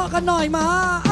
าะกันหน่อยมา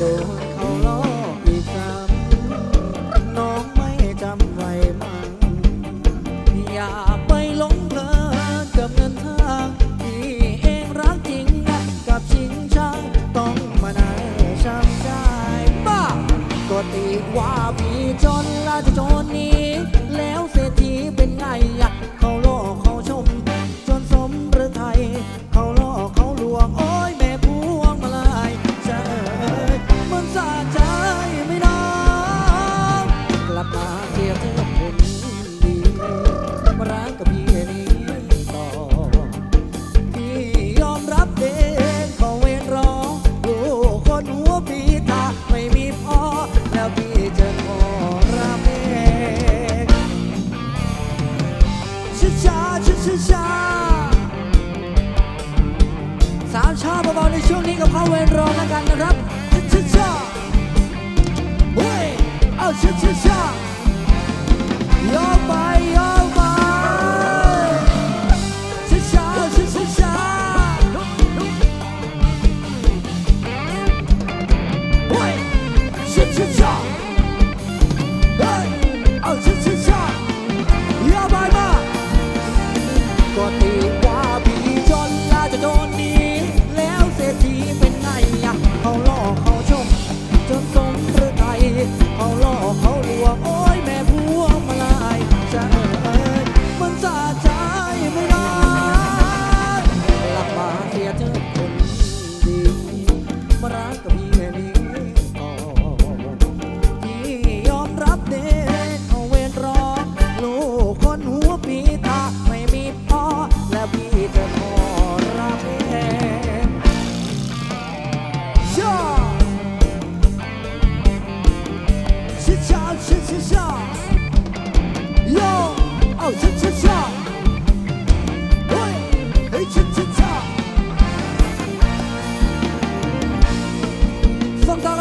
โดนเขาล้ออีกซ้ำน้องไม่จำไว้มั้งอย่าไปหลงเพลินกับเงินทางที่เองรักจริงนะกับชิงช่างต้องมาไหนช้ำใจบ้าก็ตีว่าพี่จนละจะจน สามชาเบาๆในช่วงนี้กับเขาเวรรอแล้วกันนะครับช้าช้าช้าเฮ้ยเอาช้าช้าช้ายอมไปยอมไปช้าช้าช้าช้าช้าเฮ้ยช้าช้าช้า รักพี่นี้ต่อนพี่ยอมรับเด็กเอาเวรรอ ลูกคนหัวปีตาไม่มีพ่อและพี่จะขอรับแทนชาชิชาชิชิชาโย่เอาชิชิชาเฮ้ยเฮ้ยชิชิ